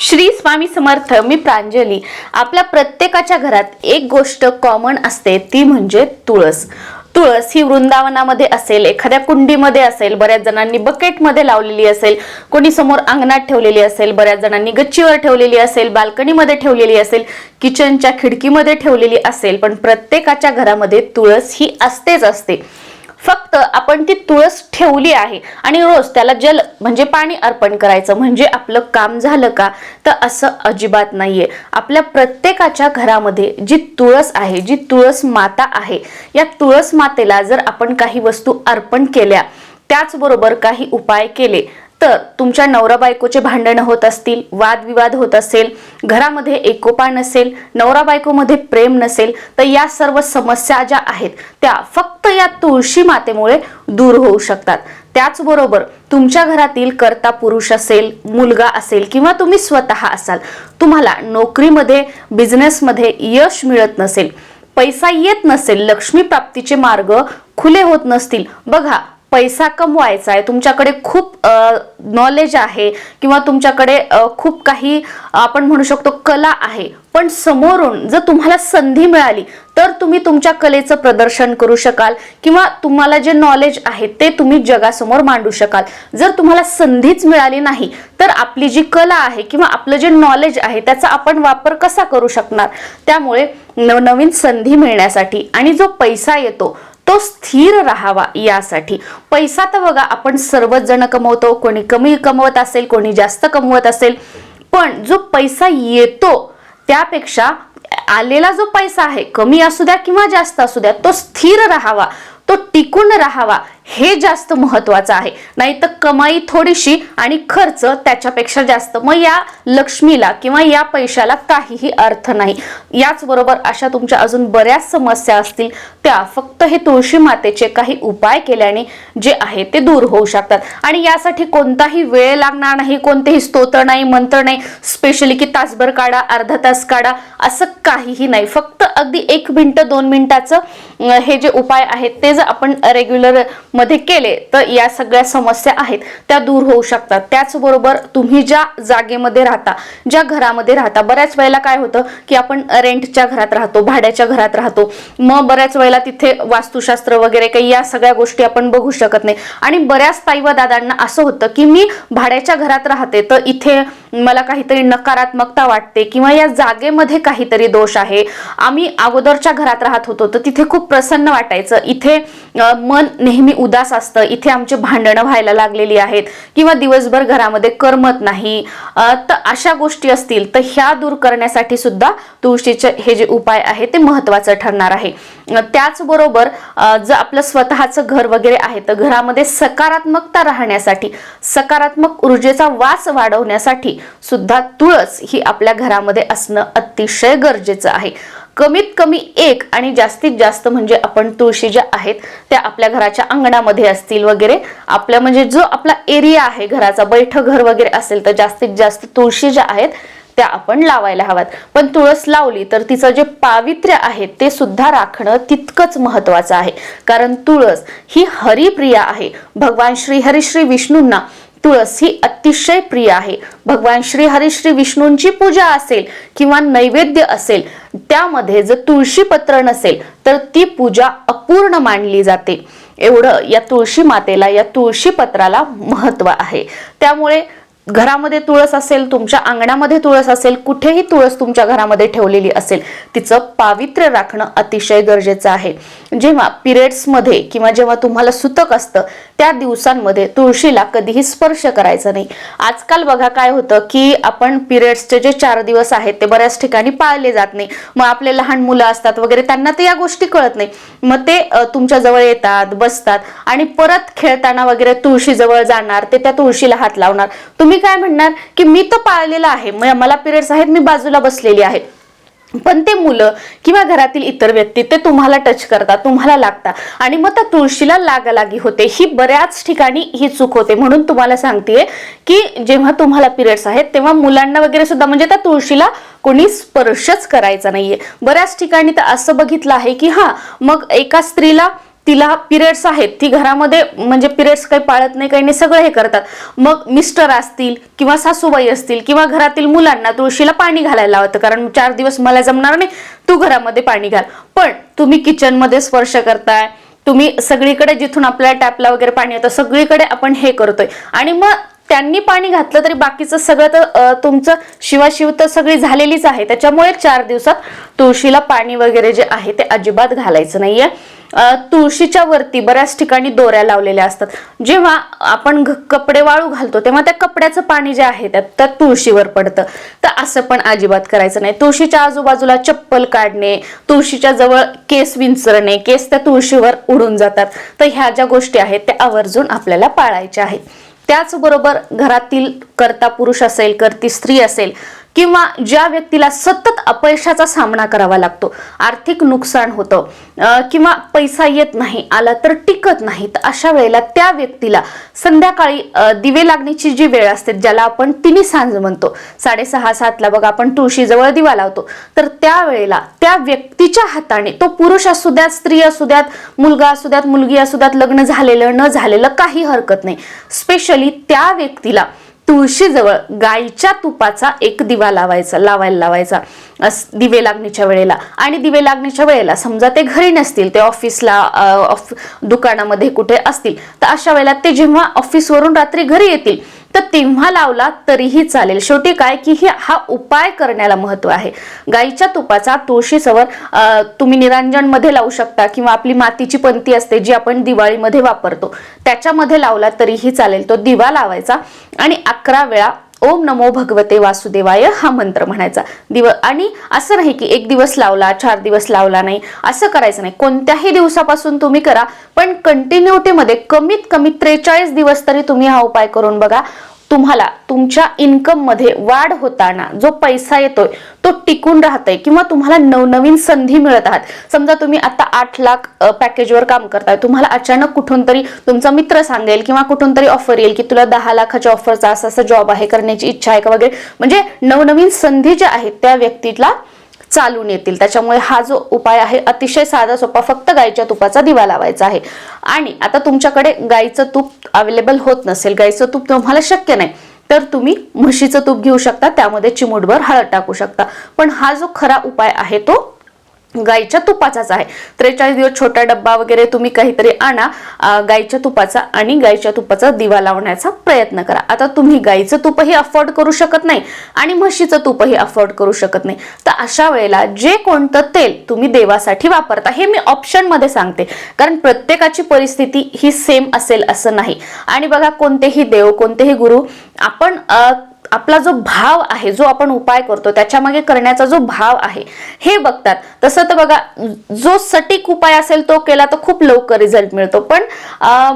श्री स्वामी समर्थ मी प्रांजली. आपल्या प्रत्येकाच्या घरात एक गोष्ट कॉमन असते ती म्हणजे तुळस. तुळस ही वृंदावनामध्ये असेल एखाद्या कुंडीमध्ये असेल बऱ्याच जणांनी बकेटमध्ये लावलेली असेल कोणी समोर अंगणात ठेवलेली असेल बऱ्याच जणांनी गच्चीवर ठेवलेली असेल बाल्कनीमध्ये ठेवलेली असेल किचनच्या खिडकीमध्ये ठेवलेली असेल पण प्रत्येकाच्या घरामध्ये तुळस ही असतेच असते. फक्त आपण ती तुळस ठेवली आहे. आणि रोज त्याला जल म्हणजे पाणी अर्पण करायचं. म्हणजे आपलं काम झालं का? तर असं अजिबात नाहीये. आपल्या प्रत्येकाच्या घरामध्ये जी तुळस आहे जी तुळस माता आहे या तुळस मातेला जर आपण काही वस्तू अर्पण केल्या त्याचबरोबर काही उपाय केले तर तुमच्या नवरा बायकोचे भांडणं होत असतील वादविवाद होत असेल घरामध्ये एकोपा नसेल नवरा बायकोमध्ये प्रेम नसेल तर या सर्व समस्या ज्या आहेत त्या फक्त या तुळशी मातेमुळे दूर होऊ शकतात. त्याचबरोबर तुमच्या घरातील कर्ता पुरुष असेल मुलगा असेल किंवा तुम्ही स्वतः असाल तुम्हाला नोकरीमध्ये बिझनेसमध्ये यश मिळत नसेल पैसा येत नसेल लक्ष्मी प्राप्तीचे मार्ग खुले होत नसतील बघा पैसा कमवायचा आहे तुमच्याकडे खूप नॉलेज आहे किंवा तुमच्याकडे खूप काही आपण म्हणू शकतो कला आहे. पण समोरून जर तुम्हाला संधी मिळाली तर तुम्ही तुमच्या कलेचं प्रदर्शन करू शकाल किंवा तुम्हाला जे नॉलेज आहे ते तुम्ही जगासमोर मांडू शकाल. जर तुम्हाला संधीच मिळाली नाही तर आपली जी कला आहे किंवा आपलं जे नॉलेज आहे त्याचा आपण वापर कसा करू शकणार? त्यामुळे नवनवीन संधी मिळण्यासाठी आणि जो पैसा येतो तो स्थिर राहावा यासाठी. पैसा तर बघा आपण सर्वच जण कमवतो. कोणी कमी कमवत असेल कोणी जास्त कमवत असेल. पण जो पैसा येतो त्यापेक्षा आलेला जो पैसा आहे कमी असू द्या किंवा जास्त असू द्या तो स्थिर राहावा. तो टिकून राहावा. हे जास्त महत्वाचं आहे. नाही तर कमाई थोडीशी आणि खर्च त्याच्यापेक्षा जास्त. मग या लक्ष्मीला किंवा या पैशाला काहीही अर्थ नाही. याचबरोबर अशा तुमच्या अजून बऱ्याच समस्या असतील. त्या फक्त हे तुळशी मातेचे काही उपाय केल्याने जे आहे ते दूर होऊ शकतात. आणि यासाठी कोणताही वेळ लागणार नाही कोणतेही स्तोत्र नाही मंत्र नाही. स्पेशली की तासभर काढा अर्धा तास काढा असं काहीही नाही. फक्त अगदी एक मिनिट दोन मिनिटाचं हे जे उपाय आहेत ते जर आपण रेग्युलर मध्ये केले तर या सगळ्या समस्या आहेत त्या दूर होऊ शकतात. त्याचबरोबर तुम्ही ज्या जागेमध्ये राहता ज्या घरामध्ये राहता बऱ्याच वेळेला काय होतं की आपण रेंटच्या घरात राहतो भाड्याच्या घरात राहतो. मग बऱ्याच वेळेला तिथे वास्तुशास्त्र वगैरे काही या सगळ्या गोष्टी आपण बघू शकत नाही. आणि बऱ्याच ताई व दादांना असं होतं की मी भाड्याच्या घरात राहते तर इथे मला काहीतरी नकारात्मकता वाटते किंवा या जागेमध्ये काहीतरी दोष आहे. आम्ही अगोदरच्या घरात राहत होतो तर तिथे खूप प्रसन्न वाटायचं. इथे मन नेहमी उदास असतं. इथे आमचे भांडणं व्हायला लागलेली आहेत किंवा दिवसभर घरामध्ये करमत नाही. तर अशा गोष्टी असतील तर ह्या दूर करण्यासाठी सुद्धा तुळशीचे हे जे उपाय आहे ते महत्वाचं ठरणार आहे. त्याचबरोबर जर आपलं स्वतःचं घर वगैरे आहे तर घरामध्ये सकारात्मकता राहण्यासाठी सकारात्मक ऊर्जेचा वास वाढवण्यासाठी सुद्धा तुळस ही आपल्या घरामध्ये असणं अतिशय गरजेचं आहे. कमीत कमी एक आणि जास्तीत जास्त म्हणजे आपण तुळशी ज्या आहेत त्या आपल्या घराच्या अंगणामध्ये असतील वगैरे. आपल्या म्हणजे जो आपला एरिया आहे घराचा बैठक घर वगैरे असेल तर जास्तीत जास्त तुळशी ज्या आहेत त्या आपण लावायला हव्यात. पण तुळस लावली तर तिचं जे पावित्र्य आहे ते सुद्धा राखणं तितकंच महत्वाचं आहे. कारण तुळस ही हरिप्रिया आहे. भगवान श्री हरी श्री विष्णूंना तुळस ही अतिशय प्रिय आहे. भगवान श्री हरी श्री विष्णूंची पूजा असेल किंवा नैवेद्य असेल त्यामध्ये जर तुळशी पत्र नसेल तर ती पूजा अपूर्ण मानली जाते. एवढं या तुळशी मातेला या तुळशी पत्राला महत्त्व आहे. त्यामुळे घरामध्ये तुळस असेल तुमच्या अंगणामध्ये तुळस असेल कुठेही तुळस तुमच्या घरामध्ये ठेवलेली असेल तिचं पावित्र्य राखणं अतिशय गरजेचं आहे. जेव्हा पिरियड्समध्ये किंवा जेव्हा तुम्हाला सुतक असतं त्या दिवसांमध्ये तुळशीला कधीही स्पर्श करायचा नाही. आजकाल बघा काय होतं की आपण पिरियड्सचे जे चार दिवस आहेत ते बऱ्याच ठिकाणी पाळले जात नाही. मग आपले लहान मुलं असतात वगैरे त्यांना ते या गोष्टी कळत नाही. मग ते तुमच्याजवळ तुमच्या जवळ येतात बसतात आणि परत खेळताना वगैरे तुळशी जवळ जाणार ते त्या तुळशीला हात लावणार. तुम्ही काय म्हणणार की मी तर पाळलेलं आहे मग मला पिरियड्स आहेत मी बाजूला बसलेली आहे. पण ते मुलं किंवा घरातील इतर व्यक्ती ते तुम्हाला टच करतात तुम्हाला लागतात. आणि मग त्या तुळशीला लागालागी होते. ही बऱ्याच ठिकाणी ही चूक होते. म्हणून तुम्हाला सांगतेय की जेव्हा तुम्हाला पिरियड्स आहेत तेव्हा मुलांना वगैरे सुद्धा म्हणजे त्या तुळशीला कोणी स्पर्शच करायचा नाहीये. बऱ्याच ठिकाणी तर असं बघितलं आहे की हा मग एका स्त्रीला तिला पिरियड्स आहेत ती घरामध्ये म्हणजे पिरियड्स काही पाळत नाही काही नाही सगळं हे करतात. मग मिस्टर असतील किंवा सासूबाई असतील किंवा घरातील मुलांना तुळशीला पाणी घालायला लावतं कारण चार दिवस मला जमणार नाही तू घरामध्ये पाणी घाल. पण तुम्ही किचनमध्ये स्पर्श करताय तुम्ही सगळीकडे जिथून आपल्या टॅपला वगैरे पाणी येतं सगळीकडे आपण हे करतोय. आणि मग त्यांनी पाणी घातलं तरी बाकीचं सगळं तर तुमचं शिवाशिव तर सगळी झालेलीच आहे. त्याच्यामुळे चार दिवसात तुळशीला पाणी वगैरे जे आहे ते अजिबात घालायचं नाहीये. तुळशीच्या वरती बऱ्याच ठिकाणी दोऱ्या लावलेल्या असतात. जेव्हा आपण कपडे वाळू घालतो तेव्हा त्या कपड्याचं पाणी जे आहे त्यात त्या तुळशीवर पडतं. तर असं पण अजिबात करायचं नाही. तुळशीच्या आजूबाजूला चप्पल काढणे तुळशीच्या जवळ केस विंचरणे केस त्या तुळशीवर उडून जातात. तर ह्या ज्या गोष्टी आहेत त्या आवर्जून आपल्याला पाळायच्या आहेत. त्याचबरोबर घरातील कर्ता पुरुष असेल करती स्त्री असेल किंवा ज्या व्यक्तीला सतत अपयशाचा सामना करावा लागतो आर्थिक नुकसान होतं किंवा पैसा येत नाही आला तर टिकत नाही तर अशा वेळेला त्या व्यक्तीला संध्याकाळी दिवे लागण्याची जी वेळ असते ज्याला आपण तिन्ही सांज म्हणतो साडेसहा सातला बघा आपण तुळशीजवळ दिवा लावतो तर त्या वेळेला त्या व्यक्तीच्या हाताने तो पुरुष असू द्यात स्त्री असू द्यात मुलगा असू द्यात मुलगी असू द्यात लग्न झालेलं न झालेलं काही हरकत नाही. स्पेशली त्या व्यक्तीला तुळशीजवळ गाईच्या तुपाचा एक दिवा लावायचा लावायला लावायचा. दिवे लागणीच्या वेळेला. आणि दिवे लागणीच्या वेळेला समजा ते घरी नसतील ते ऑफिसला ऑफ दुकानामध्ये कुठे असतील तर अशा वेळेला ते जेव्हा ऑफिसवरून रात्री घरी येतील तर तेव्हा लावला तरीही चालेल. शेवटी काय की ही हा उपाय करण्याला महत्त्व आहे. गाईच्या तुपाचा तुळशीसवर सवर तुम्ही निरांजनमध्ये लावू शकता किंवा आपली मातीची पंती असते जी आपण दिवाळीमध्ये वापरतो त्याच्यामध्ये लावला तरीही चालेल. तो दिवा लावायचा आणि अकरा वेळा ओम नमो भगवते वासुदेवाय हा मंत्र म्हणायचा. दिव आणि असं नाही की एक दिवस लावला चार दिवस लावला नाही असं करायचं नाही. कोणत्याही दिवसापासून तुम्ही करा पण कंटिन्युटीमध्ये कमीत कमी त्रेचाळीस दिवस तरी तुम्ही हा उपाय करून बघा. तुम्हाला तुमच्या इन्कममध्ये वाढ होताना जो पैसा येतोय तो टिकून राहतोय किंवा तुम्हाला नवनवीन संधी मिळत आहात. समजा तुम्ही आता आठ लाख पॅकेजवर काम करताय. तुम्हाला अचानक कुठून तरी तुमचा मित्र सांगेल किंवा कुठून तरी ऑफर येईल की तुला दहा लाखाच्या ऑफरचा असा असा जॉब आहे करण्याची इच्छा आहे का वगैरे. म्हणजे नवनवीन संधी ज्या आहेत त्या व्यक्तीला चालून येतील. त्याच्यामुळे हा जो उपाय आहे अतिशय साधा सोपा फक्त गाईच्या तुपाचा दिवा लावायचा आहे. आणि आता तुमच्याकडे गाईचं तूप अवेलेबल होत नसेल गाईचं तूप तुम्हाला शक्य नाही तर तुम्ही म्हशीचं तूप घेऊ शकता त्यामध्ये चिमूटभर हळद टाकू शकता. पण हा जो खरा उपाय आहे तो गाईच्या तुपाचाच आहे. त्रेचाळीस दिवस छोटा डब्बा वगैरे तुम्ही काहीतरी आणा गाईच्या तुपाचा आणि गाईच्या तुपाचा दिवा लावण्याचा प्रयत्न करा. आता तुम्ही गाईचं तुपही अफोर्ड करू शकत नाही आणि म्हशीचं तुपही अफोर्ड करू शकत नाही. तर अशा वेळेला जे कोणतं तेल तुम्ही देवासाठी वापरता हे मी ऑप्शनमध्ये सांगते. कारण प्रत्येकाची परिस्थिती ही सेम असेल असं नाही. आणि बघा कोणतेही देव कोणतेही गुरु आपण आपला जो भाव आहे जो आपण उपाय करतो त्याच्यामागे करण्याचा जो भाव आहे हे बघतात. तसं तर बघा जो सटीक उपाय असेल तो केला तर खूप लवकर रिझल्ट मिळतो. पण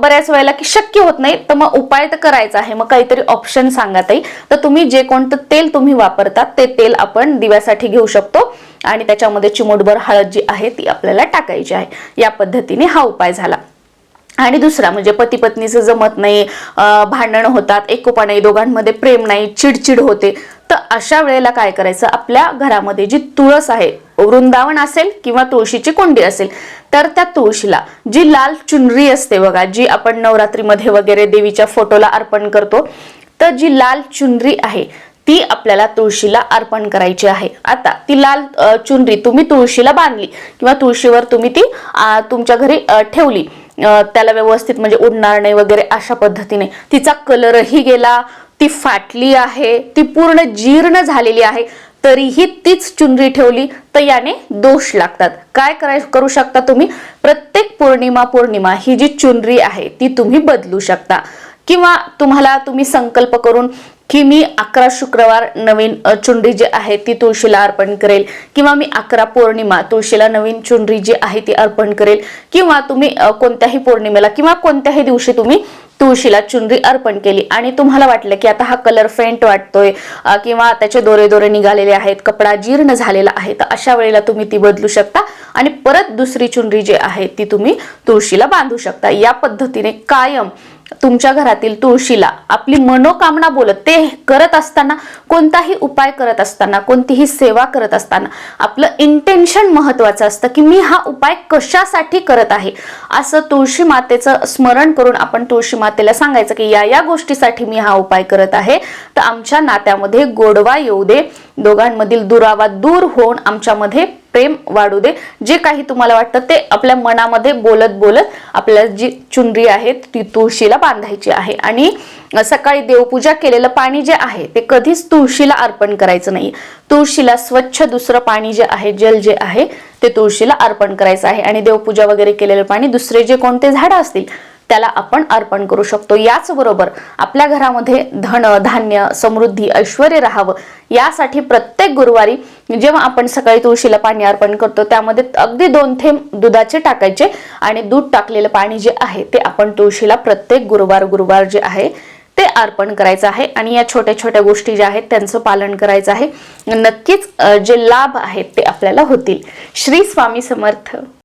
बऱ्याच वेळेला की शक्य होत नाही तर मग उपाय तर करायचा आहे. मग काहीतरी ऑप्शन सांगा ताई. तर तुम्ही जे कोणतं तेल तुम्ही वापरतात ते तेल आपण दिव्यासाठी घेऊ शकतो. आणि त्याच्यामध्ये चिमूटभर हळद जी आहे ती आपल्याला टाकायची आहे. या पद्धतीने हा उपाय झाला. आणि दुसरा म्हणजे पती पत्नीचं जमत नाही भांडणं होतात एकोपा नाही दोघांमध्ये प्रेम नाही चिडचिड होते. तर अशा वेळेला काय करायचं? आपल्या घरामध्ये जी तुळस आहे वृंदावन असेल किंवा तुळशीची कुंडी असेल तर त्या तुळशीला जी लाल चुनरी असते बघा जी आपण नवरात्रीमध्ये वगैरे देवीच्या फोटोला अर्पण करतो तर जी लाल चुनरी आहे ती आपल्याला तुळशीला अर्पण करायची आहे. आता ती लाल चुनरी तुम्ही तुळशीला बांधली किंवा तुळशीवर तुम्ही ती तुमच्या घरी ठेवली त्याला व्यवस्थित म्हणजे उडणार नाही वगैरे अशा पद्धतीने. तिचा कलरही गेला ती फाटली आहे ती पूर्ण जीर्ण झालेली आहे तरीही तीच चुनरी ठेवली तर याने दोष लागतात. काय कराय करू शकता तुम्ही? प्रत्येक पौर्णिमा पौर्णिमा ही जी चुनरी आहे ती तुम्ही बदलू शकता. किंवा तुम्हाला तुम्ही संकल्प करून की मी अकरा शुक्रवार नवीन अ, चुनरी जी आहे ती तुळशीला अर्पण करेल. किंवा मी अकरा पौर्णिमा तुळशीला नवीन चुनरी जी आहे ती अर्पण करेल. किंवा तुम्ही कोणत्याही पौर्णिमेला किंवा कोणत्याही दिवशी तुम्ही तुळशीला चुनरी अर्पण केली. आणि तुम्हाला वाटलं की आता हा कलर फेंट वाटतोय किंवा त्याचे दोरे दोरे निघालेले आहेत कपडा जीर्ण झालेला आहे तर अशा वेळेला तुम्ही ती बदलू शकता. आणि परत दुसरी चुनरी जी आहे ती तुम्ही तुळशीला बांधू शकता. या पद्धतीने कायम तुमच्या घरातील तुळशीला आपली मनोकामना बोलत ते करत असताना कोणताही उपाय करत असताना कोणतीही सेवा करत असताना आपलं इंटेन्शन महत्वाचं असतं की मी हा उपाय कशासाठी करत आहे? असं तुळशी मातेचं स्मरण करून आपण तुळशी मातेला सांगायचं की या या गोष्टीसाठी मी हा उपाय करत आहे. तर आमच्या नात्यामध्ये गोडवा येऊ दे. दोघांमधील दुरावा दूर होऊन आमच्यामध्ये प्रेम वाढू दे. जे काही तुम्हाला वाटतं ते आपल्या मनामध्ये बोलत बोलत आपल्याला जी चुनरी आहे ती तुळशीला बांधायची आहे. आणि सकाळी देवपूजा केलेलं पाणी जे आहे ते कधीच तुळशीला अर्पण करायचं नाही. तुळशीला स्वच्छ दुसरं पाणी जे आहे जल जे आहे ते तुळशीला अर्पण करायचं आहे. आणि देवपूजा वगैरे केलेलं पाणी दुसरे जे कोणते झाडं असतील त्याला आपण अर्पण करू शकतो. याचबरोबर आपल्या घरामध्ये धन धान्य समृद्धी ऐश्वर राहावं यासाठी प्रत्येक गुरुवारी जेव्हा आपण सकाळी तुळशीला पाणी अर्पण करतो त्यामध्ये अगदी दोन थेंब दुधाचे टाकायचे आणि दूध टाकलेलं पाणी जे आहे ते आपण तुळशीला प्रत्येक गुरुवार गुरुवार जे आहे ते अर्पण करायचं आहे. आणि या छोट्या छोट्या गोष्टी ज्या आहेत त्यांचं पालन करायचं आहे. नक्कीच जे लाभ आहेत ते आपल्याला होतील. श्री स्वामी समर्थ.